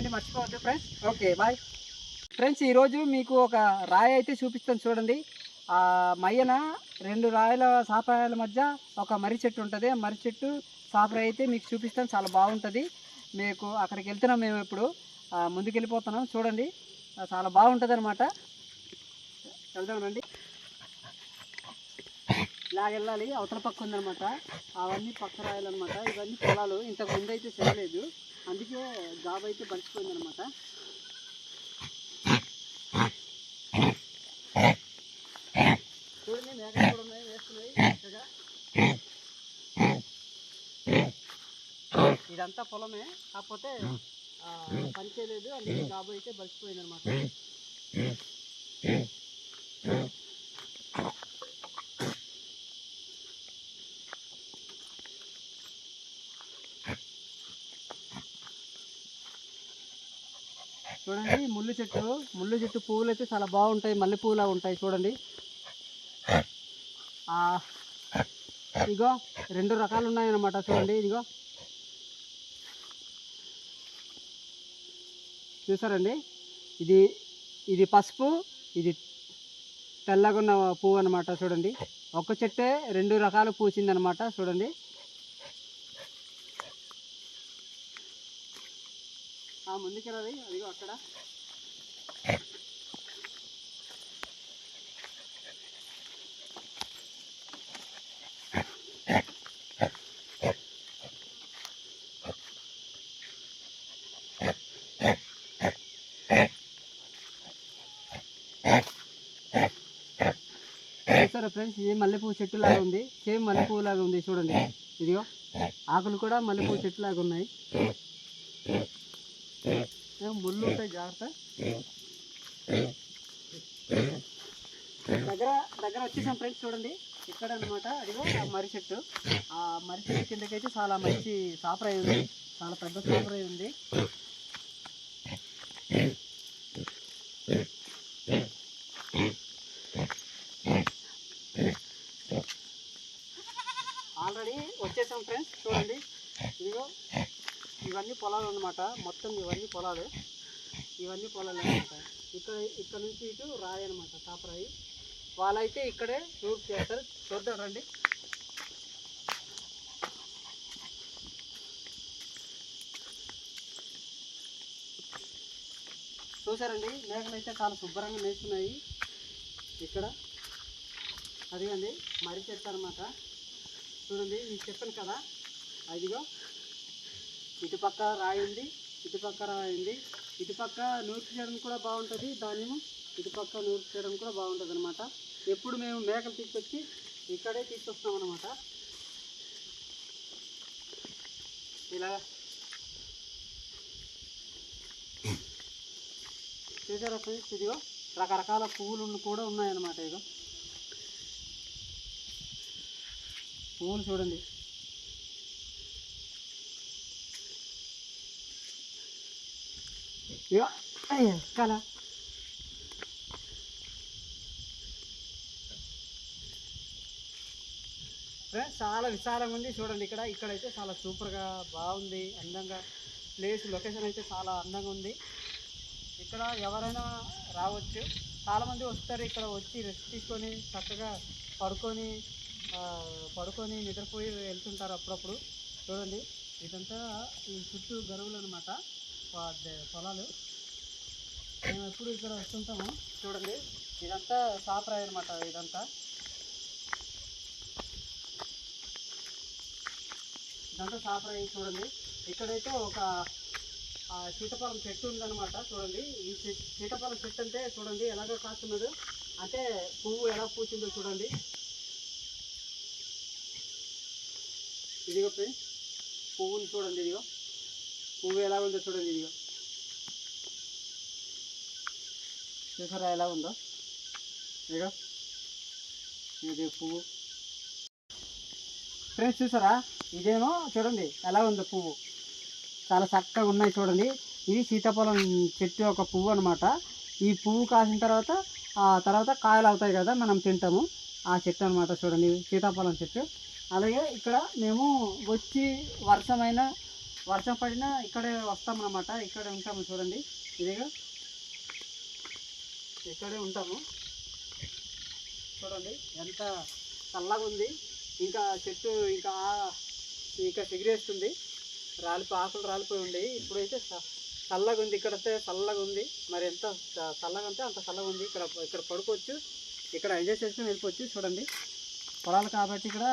చేయండి మర్చిపోవద్దు friends okay bye. Friends ఈరోజు మీకు ఒక రాయి అయితే చూపిస్తాను చూడండి. ఆ మయ్యన రెండు రాయల సాపరాయల మధ్య ఒక మర్రి చెట్టు ఉంటుంది. ఆ మర్రి చెట్టు సాపరాయి అయితే మీకు చూపిస్తాను. చాలా బాగుంటుంది. మీకు అక్కడికి వెళ్తున్నాం మేము ఇప్పుడు. ముందుకు వెళ్ళిపోతున్నాం చూడండి. చాలా బాగుంటుంది అనమాట వెళ్దామండి రండి వెళ్ళాలి. అవతల పక్క ఉందనమాట అవన్నీ పక్క రాయాలన్నమాట. ఇవన్నీ పొలాలు. ఇంతకు ముందు అయితే చేయలేదు. అందుకే జాబ్ అయితే పరిచిపోయిందనమాట చూడండి మేకలు కూడా ఉన్నాయి వేస్తున్నాయి. చక్కగా. ఇదంతా పొలమే. కాకపోతే పని చేయలేదు. అందుకే జాబ్ అయితే బలిసిపోయిందనమాట చూడండి ముళ్ళు చెట్టు ముళ్ళు చెట్టు పువ్వులు అయితే చాలా బాగుంటాయి మల్లె పువ్వులా ఉంటాయి చూడండి. ఇదిగో ఇగో రెండు రకాలు ఉన్నాయన్నమాట చూడండి ఇదిగో. చూసారండి? ఇది ఇది పసుపు ఇది తెల్లగా ఉన్న పువ్వు అనమాట చూడండి. ఒక చెట్టే రెండు రకాలు పూసిందనమాట చూడండి. ఆ ముందుకెళ్ళాలి. అదిగో అక్కడ. ఫ్రెండ్స్? ఇది మల్లెపూ చెట్టు లాగా ఉంది. సేమ్ మల్లెపూ లాగా ఉంది. చూడండి. ఇదిగో. ఆకులు కూడా మల్లెపూ చెట్టు లాగా ఉన్నాయి ముళ్ళు ఉంటాయి? జాగ్రత్త. దగ్గర దగ్గర వచ్చేసాం ఫ్రెండ్స్ చూడండి. ఇక్కడ అనమాట అదిగో మర్రి చెట్టు. ఆ మర్రి చెట్టు కిందకైతే చాలా మంచి సాపరాయి ఉంది. చాలా పెద్ద సాపరాయి ఉంది ఆల్రెడీ వచ్చేసాం ఫ్రెండ్స్ చూడండి ఇదిగో ఇవన్నీ పొలాలు అనమాట మొత్తం ఇవన్నీ పొలాలు. ఇవన్నీ పొలాలు అనమాట ఇక్కడ ఇక్కడ నుంచి ఇటు రాయి అనమాట తాపరాయి వాళ్ళైతే ఇక్కడే రూట్ చేస్తారు. చూద్దాం రండి. చూసారండి? మేకలు అయితే చాలా శుభ్రంగా మేస్తున్నాయి. ఇక్కడ అదిగండి మర్రి చెట్టు అనమాట చూడండి మీకు చెప్పాను కదా. అదిగో ఇటుపక్క రాయి ఉంది ఇటుపక్క రాయి ఉంది. ఇటుపక్క నూర్పు చేయడం కూడా బాగుంటుంది ధాన్యము ఇటుపక్క నూర్పు చేయడం కూడా బాగుంటుంది అనమాట ఎప్పుడు మేము మేకలు తీసుకొచ్చి ఇక్కడే తీసుకొస్తాం అనమాట ఇలా చూసారా ఫ్రెండ్స్? ఇదిగో రకరకాల పువ్వులు కూడా ఉన్నాయన్నమాట ఇదిగో పువ్వులు చూడండి. ఇగో అయ్యో ఫ్రెండ్స్ చాలా విశాలంగా ఉంది. చూడండి ఇక్కడ. ఇక్కడైతే చాలా సూపర్గా బాగుంది. అందంగా. ప్లేస్ లొకేషన్ అయితే చాలా అందంగా ఉంది. ఇక్కడ ఎవరైనా రావచ్చు. చాలామంది వస్తారు ఇక్కడ వచ్చి రెస్ట్ తీసుకొని చక్కగా పడుకొని పడుకొని నిద్రపోయి వెళ్తుంటారు అప్పుడప్పుడు. చూడండి. ఇదంతా ఈ చుట్టూ గరువులు అనమాట పొలాలు. మేము ఎప్పుడు ఇక్కడ వస్తుంటాము. చూడండి. ఇదంతా సాపరాయి అనమాట ఇదంతా. ఇదంతా సాపరాయి చూడండి. ఇక్కడైతే ఒక ఆ, సీతాఫలం చెట్టు ఉందన్నమాట చూడండి. ఈ సీతాఫలం చెట్టు అంటే చూడండి ఎలాగో కాస్తున్నదో. అంటే పువ్వు ఎలా పూసిందో చూడండి. ఇదిగో పువ్వుని చూడండి ఇదిగో. పువ్వు ఎలా ఉందో చూడండి ఇదిగో. చూసారా ఎలా ఉందో? ఇదిగో. ఇది పువ్వు. ఫ్రెండ్స్ చూసారా? ఇదేమో చూడండి ఎలా ఉందో పువ్వు. చాలా చక్కగా ఉన్నాయి చూడండి. ఇది సీతాఫలం చెట్టు ఒక పువ్వు అనమాట ఈ పువ్వు కాసిన తర్వాత ఆ తర్వాత కాయలు అవుతాయి కదా మనం తింటాము. ఆ చెట్టు అనమాట చూడండి. సీతాఫలం చెట్టు. అలాగే ఇక్కడ మేము వచ్చి వర్షమైన వర్షం పడినా ఇక్కడే వస్తామన్నమాట. ఇక్కడే ఉంటాము చూడండి. ఇదిగా. ఇక్కడే ఉంటాము. చూడండి ఎంత చల్లగా ఉంది. ఇంకా చెట్టు ఇంకా ఇంకా సిగిరేస్తుంది. రాలిపో ఆకులు రాలిపోయి ఉండి. ఇప్పుడైతే చల్లగా ఉంది. ఇక్కడ అయితే చల్లగా ఉంది. మరి ఎంత చల్లగా అంటే అంత చల్లగా ఉంది. ఇక్కడ ఇక్కడ పడుకోవచ్చు. ఇక్కడ ఎంజాయ్ చేసుకుని వెళ్ళిపోవచ్చు. చూడండి. పొలాలు కాబట్టి ఇక్కడ